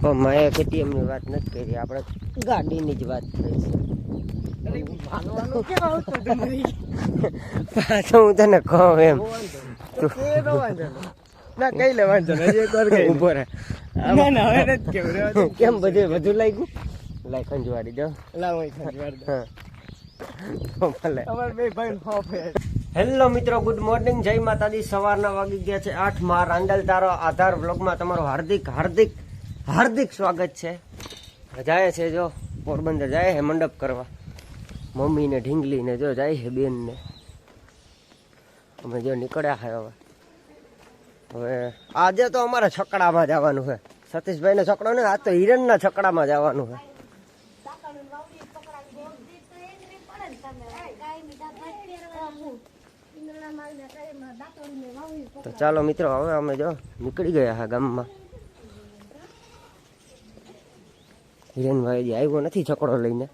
પણ મેં કેટીએમની વાત નથી કરી આપણે ગાડીની જ વાત કરી છે. પાછો હું તને કહું એમ. નો કઈ લે વાંધો નહીં. હજી એક વાર કઈ ઊભો રહે. કેમ બધે બધું લાગ્યું? લાઈ ખંજવાડી દો. લાવો હેલો મિત્રો ગુડ મોર્નિંગ. જય માતાજી. સવારના વાગી ગયા છે આઠ. માં રાંડલ તારો આધાર બ્લોગમાં તમારું હાર્દિક હાર્દિક હાર્દિક સ્વાગત છે. જાય છે જો, પોરબંદર જાય છે મંડપ કરવા. મમ્મીને, ઢીંગલીને જો જાય છે બેનને. અમે જો નીકળ્યા છે હવે. હવે આજે તો અમારે છકડામાં જવાનું છે સતીશભાઈને છકડો ને આજ તો હિરણના છકડામાં જવાનું છે તો ચાલો મિત્રો, હવે અમે જો નીકળી ગયા હા ગામમાં. હિરેનભાઈ હજી આવ્યો નથી છકડો લઈને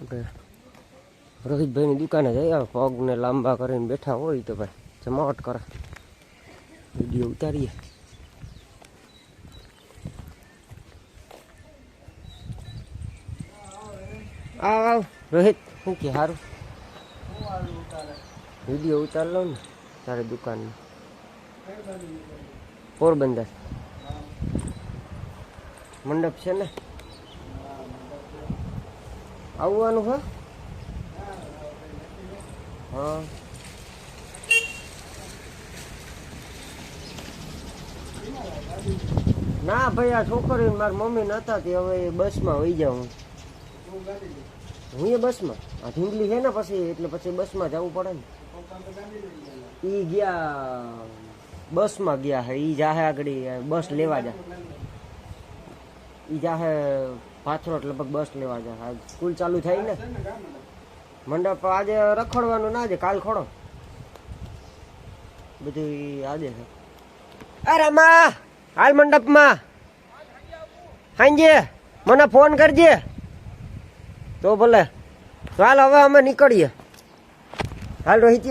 આપણે રોહિતભાઈની દુકાને જઈ આવે પગને લાંબા કરીને બેઠા હોય તો ભાઈ જમાવટ કરે વીડિયો ઉતારીએ આવ આવ રોહિત શું કે સારું વીડિયો ઉતાર લો ને, તારે દુકાનનો. પોરબંદર. મંડપ છે ને? આવવાનું હા? હા. ના ભાઈ, આ છોકરી મારી મમ્મી નતા તે હવે બસમાં વહી જાઉં. હું એ બસમાં. આ ઢીંગલી છે ને પછી, એટલે પછી બસમાં જવું પડે ને. ઈ ગયા, બસમાં ગયા હે, ઈ જાહે આગળ બસ લેવા જા. ઈ જાહે પાથરોટ લગભગ બસ લેવા જા. આજ સ્કૂલ ચાલુ થઈ ને. મંડપ આજે રખડવાનું ના છે કાલ ખોડો. બધું ઈ આજે છે. અરે માં હાલ મંડપમાં. હાંજે, મને ફોન કરજે. તો ભલે. તો હાલ હવે અમે નીકળીએ. હાલ રોહિત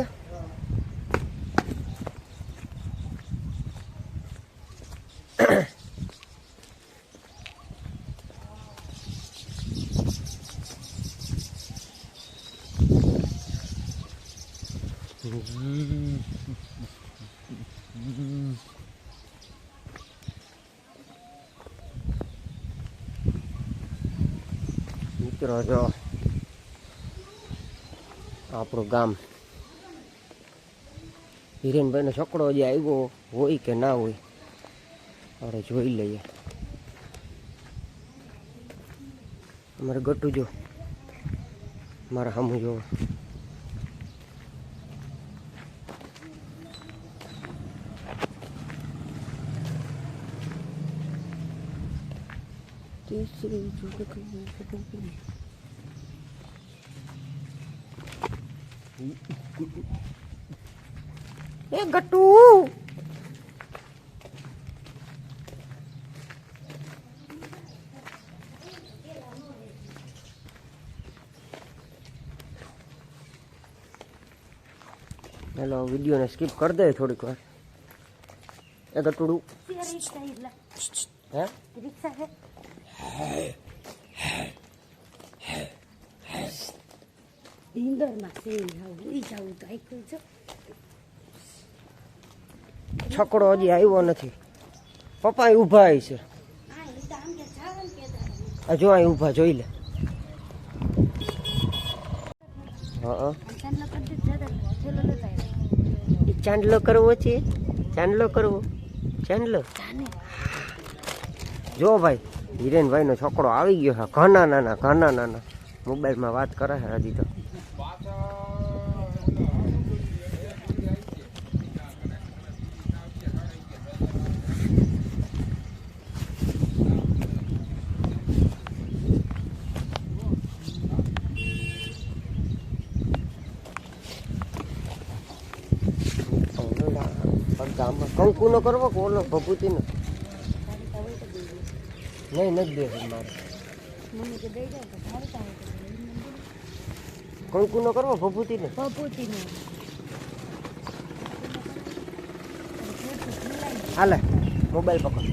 મિત્રો જો. આપણું ગામ હિરેનભાઈનો છકડો જે આવ્યો હોય કે ના હોય આપણે જોઈ લઈએ અમારે ગટુ જો મારા સામું જો તીસરી ઝુલકી એ ગટુ હેલો વિડીયોને સ્કીપ કરી દે થોડીક વાર એ ગટુડું હે છકડો હજી આવ્યો નથી પપ્પા ઊભા છે જો અહીં ઊભા જોઈ લે હા ચાંદલો કરવો છે ચાંદલો કરવો ચાંદલો જો ભાઈ હિરેનભાઈ નો છોકરો આવી ગયો છે ઘણા નાના ઘણા નાના મોબાઈલમાં વાત કરે છે હજી તો। ગામમાં કંકુ નો કરવો કે ઓલો ભભૂતિ નો નહીં નથી દેવું મારે. મમ્મી કે દઈ જાય તો ભારે કાંઈ તો કંકુ નો કરવો ભભૂતિ ને પપૂતીને હાલે મોબાઈલ પકડ.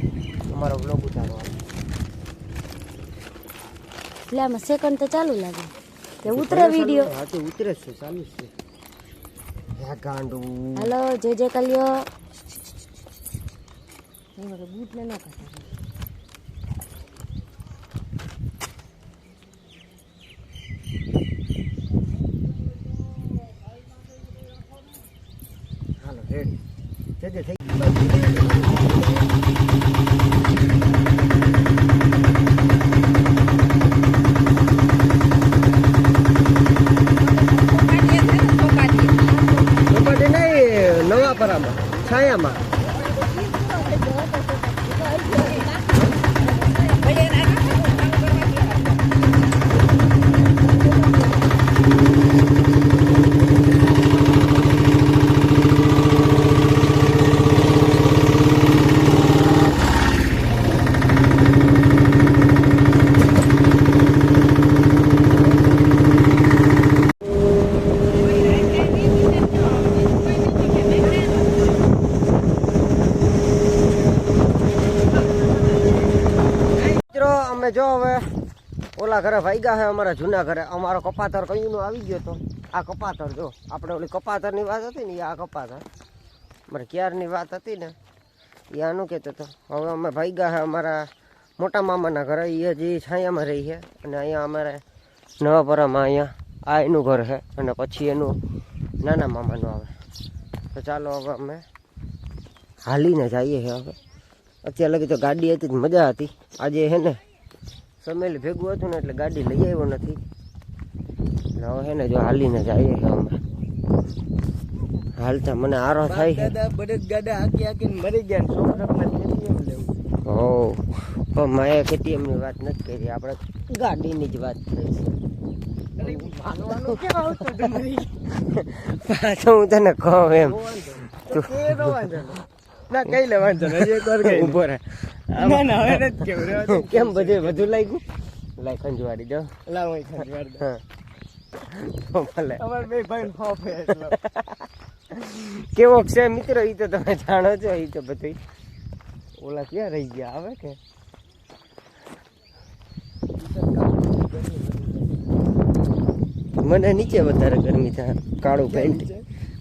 તમારો બ્લોગ ઉતારો. એટલે આમાં સેકન્ડ તો ચાલુ લાગે. કે ઉતરે વીડિયો હા તો ઉતરે છે ચાલુ છે. હાલો જે જે કલ્યો બૂટ ને ન કાઢે હાલો રેડી. જે જે થઈ ચોપાટી નહીં નવાપરામાં છાયામાં મિત્રો અમે જો હવે ઓલા ઘરે ગયા છે અમારા જૂના ઘરે. અમારો કપાતર કયું આવી ગયો તો? આ કપાતર જો, આપણે ઓલી કપાતરની વાત હતી ને આ કપાતર. અમારે ક્યારની વાત હતી ને એ આનું કહેતો હતો. હવે અમે ગયા છે અમારા મોટા મામાના ઘરે એ હજી છાયામાં રહી છે અને અહીંયા અમારે નવાપરામાં અહીંયા આ એનું ઘર છે અને પછી એનું નાના મામાનું આવે. તો ચાલો હવે અમે હાલીને જઈએ છે હવે. અત્યારે લગી તો ગાડી હતી જ, મજા હતી. આજે હે ને સમેલ ભેગું હતું ને એટલે ગાડી લઈ આવ્યો નથી. એટલે હવે હે ને જો હાલીને જઈએ છે અમે હાલતા મને આરો થાય છે. બળદ ગાડા આકી હાકીને મરી ગયા છોકરાને કેટીએમ લેવું. હો પણ મેં કેટીએમની વાત નથી કરી. આપણે ગાડીની જ વાત કરી મરી પાછો હું તને કહું એમ. તો નો કઈ લે વાંધો નહીં. હજી એક વાર કઈ ઊભો રહે. કેમ બધે બધું લાગ્યું? લાય ખંજવાડી જો લાવ હે. કેવો છે મિત્રો? એ તો તમે જાણો છો એ તો બધું ઓલા ક્યાં રહી ગયા? આવે કે? મને નીચે વધારે ગરમી થાય. કાળું પેન્ટ.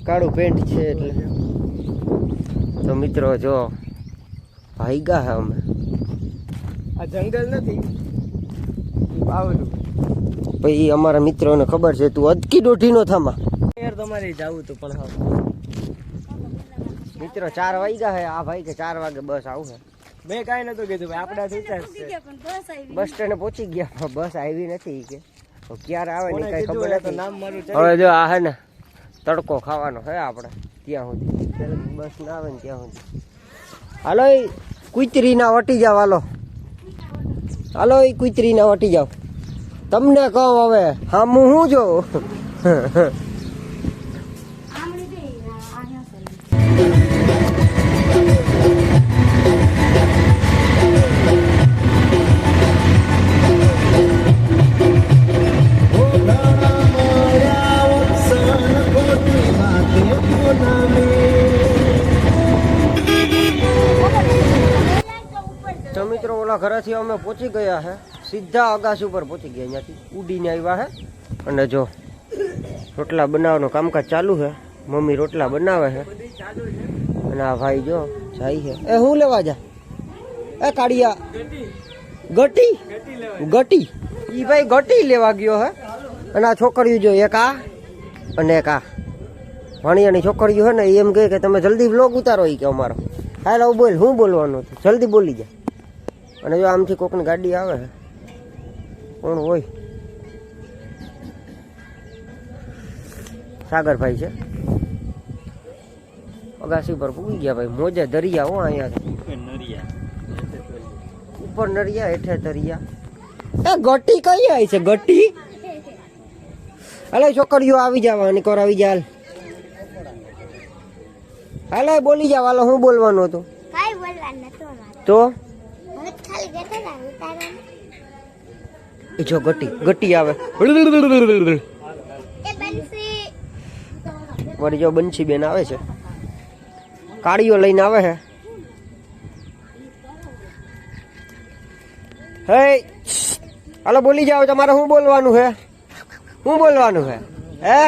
કાળું પેન્ટ છે એટલે. તો મિત્રો જો ભાઈગા હે અમે. આ જંગલ નથી. બાવલું. પછી અમારા મિત્રોને ખબર છે તું અદકી દોઢીનો થામા. યાર તમારે જાવું તો પણ હા મિત્રો ચાર વાગ્યા હે આ ભાઈ કે ચાર વાગે બસ આવશે મેં કાંઈ નતું કીધું ભાઈ આપણા જ બસ સ્ટેન્ડ પહોંચી ગયા પણ બસ આવી નથી કે. ક્યારે આવે ને કઈ ખબર નથી. નામ મારું હવે જો આ હે ને તડકો ખાવાનો હે આપણે ત્યાં સુધી. બસ ના આવે ને ત્યાં સુધી. હાલો એ કુતરી ના વટી જાવ હાલો. હાલો એ કુતરી ના વટી જાવ તમને કહો હવે હા હું શું જો ઘરેથી અમે પહોંચી ગયા હે. સીધા અગાસી ઉપર પહોંચી ગયા અહીંયાથી ઉડીને આવ્યા હે. અને જો રોટલા બનાવવાનું કામકાજ ચાલુ છે મમ્મી રોટલા બનાવે છે અને આ ભાઈ જો જાય છે એ હું લેવા જા? એ કાઢિયા ગટી? ગટી. ઈ ભાઈ ગટી લેવા ગયો હે. અને આ છોકરીઓ જો એક આ અને એક આ. વાણિયાની છોકરીઓ હે ને એમ કહે કે તમે જલ્દી વ્લોગ ઉતારો એ કે અમારો. હાલો બોલ, હું બોલવાનું હતું જલ્દી બોલી જા. અને જો આમથી કોકની ગાડી આવે છે કોણ હોય? સાગરભાઈ છે. અગાસી પર પૂગી ગયા ભાઈ મોજે દરિયા હો અહીંયા ઉપર નરિયા. હેઠે દરિયા. એ ગટી કઈ આવી છે ગટી અલે છોકરીઓ આવી જવાની કોર આવી જાલ હાલે બોલી જાવ હાલો હું બોલવાનું હતું? તો હવે ખાલી બેઠા હતા ઉતારવા એ જો ગટી ગટી આવે. વળી જો બંસી બેન આવે છે. કાળીઓ લઈને આવે છે હે હાલો બોલી જાઓ તમારે શું બોલવાનું છે શું બોલવાનું છે હે?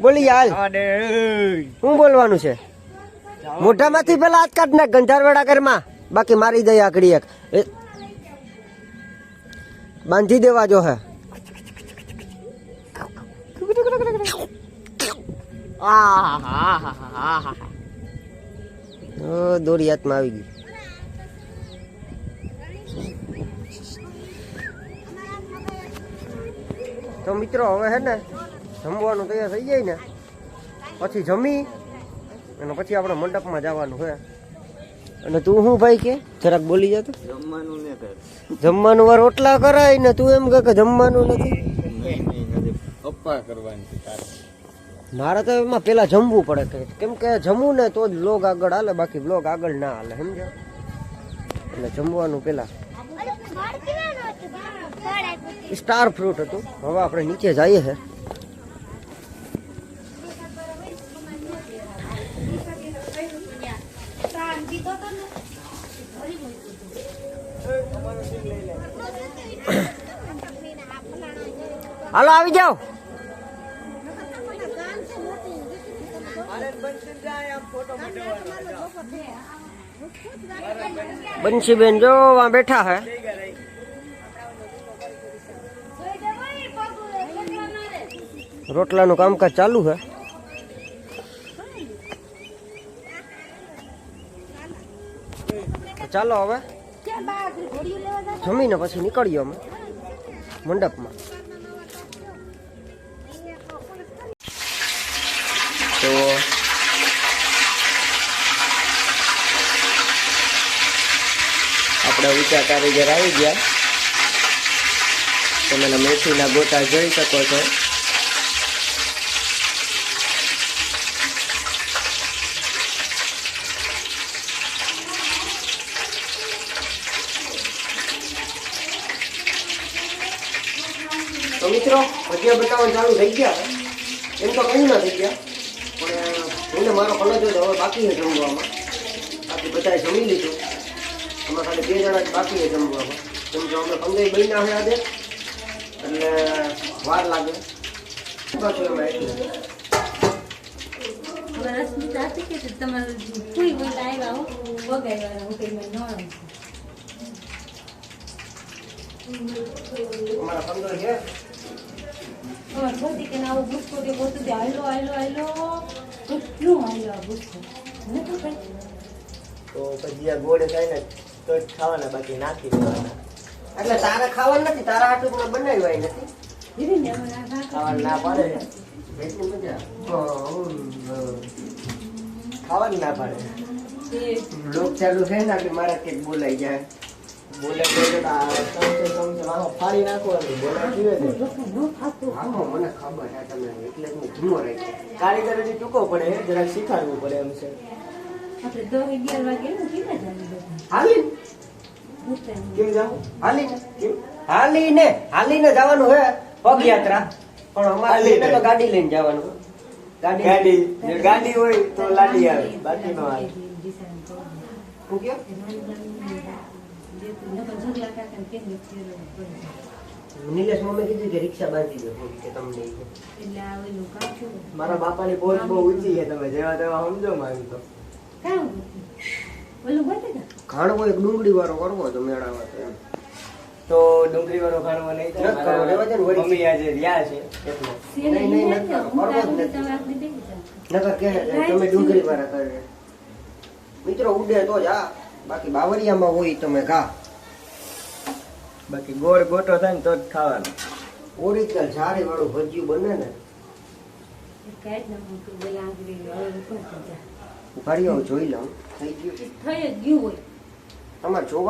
બોલી હાલ. શું બોલવાનું છે? મોઢામાંથી પેલા હાથ કાઢ નાખ ગંધારવાડા ઘરમાં. બાકી મારી દઈ આકડી એક. બાંધી દેવા જો હે. દોરી હાથમાં આવી ગઈ તો મિત્રો હવે હે ને જમવાનું તૈયાર થઈ જાય ને. પછી જમી અને પછી આપણે મંડપમાં જવાનું છે અને તું શું ભાઈ કે? જરાક બોલી જતો જમવાનું ને કર. જમવાનું વાર રોટલા કરાય ને તું એમ કહે કે જમવાનું નથી. નહીં નહીં નથી. પપ્પા કરવાની મારે તો એમાં પેલા જમવું પડે કે કેમ કે જમવું ને તો જ બ્લોગ આગળ હાલે બાકી બ્લોગ આગળ ના હાલે સમજો એટલે જમવાનું પેલા. સ્ટાર ફ્રૂટ હતું હવે આપણે નીચે જઈએ છે હાલો આવી જાઓ. બંસીબેન જો વા બેઠા હે. રોટલાનું કામકાજ ચાલુ છે ચાલો હવે. જમીને પછી નીકળીએ અમે મંડપમાં. તો આપણે ઊંચા કારીગર આવી ગયા. તમે મેથીના ગોટા જોઈ શકો છો. તો મિત્રો ભજીયા બતાવવાનું ચાલુ થઈ ગયા. એમ તો કંઈ ના થઈ ગયા પણ મને મારો કલર જો હવે બાકી છે જમવામાં. બાકી બધાએ જમી લીધું. અમે ખાલી બે જણા જ બાકી છે જમવામાં. કેમ કે અમે પંદર બહેના છે આજે એટલે વાર લાગે. પાછું એમાં એટલું? કે તમારે કોઈ બોલા આવ્યા હો કઈ ન અમારા પંદર છે. અમારે પડતી કે આવો ગુસ્સો તે પોતું દે હાલો હાલો હાલો. કેટલું હાલો આ ગુસ્સો મને તો કઈ તો પછી આ ગોળે થાય ને તો જ ખાવાના બાકી નાખી દેવાના. એટલે તારા ખાવાનું નથી તારા હાટું પણ બનાવ્યા નથી. કાકા ખાવાનું ના પાડે. ને એટલી મજા ખાવાનું ના પાડે. તે લોક ચાલુ છે ને એટલે મારા કંઈક બોલાઈ જાય. બોલે તો મારો ફાડી છે. હા મને ખબર છે તમે એટલે જ હું ધીમો રહી કારીગર હજી ટૂંકો પડે જરા શીખાડવું પડે એમ છે. આપણે દસ અગિયાર વાગે ને કેટલા હાલી. કેમ જાવું હાલી કેમ? હાલીને? હાલીને જવાનું હે? પગયાત્રા. પણ અમારે તો ગાડી લઈને જવાનું ગાડી. ગાડી. ગાડી. હોય તો લાડી આવે. બાકી નો આવે કાકાને કેમ. નિલેશ મમ્મી કીધું કે રિક્ષા બાંધી દો કે તમને ઈ કે. એટલે આ ઓલું કાચું મારા બાપાની પહોંચ બહુ ઊંચી છે તમે જેવા તેવા સમજો મારી તો કામ ઓલું બતે કા ખાણવો એક ડુંગળી વાળો કરવો તો મેળાવા તો એમ તો ડુંગળી વાળો ખાણવો નહીં કરવો, રહેવા દે ને મમ્મી આજે રહ્યા છે એટલે નહીં, નહીં, નથી નથી, કરવો જ નથી. તમે આપણે બેસી જાઓ. નકર કે તમે ડુંગળી વાળા કરે મિત્રો ઉડે તો જ આ બાકી બાવરિયામાં હોય તમે ઘા. બાકી ગોળ ગોટો થાય ને તો જ ખાવાનું. ઓરિજિનલ ઝારી વાળું ભજીયું બને ને. આવો જોઈ લઉં. થઈ ગયું? થઈ ગયું હોય. તમારે જોવા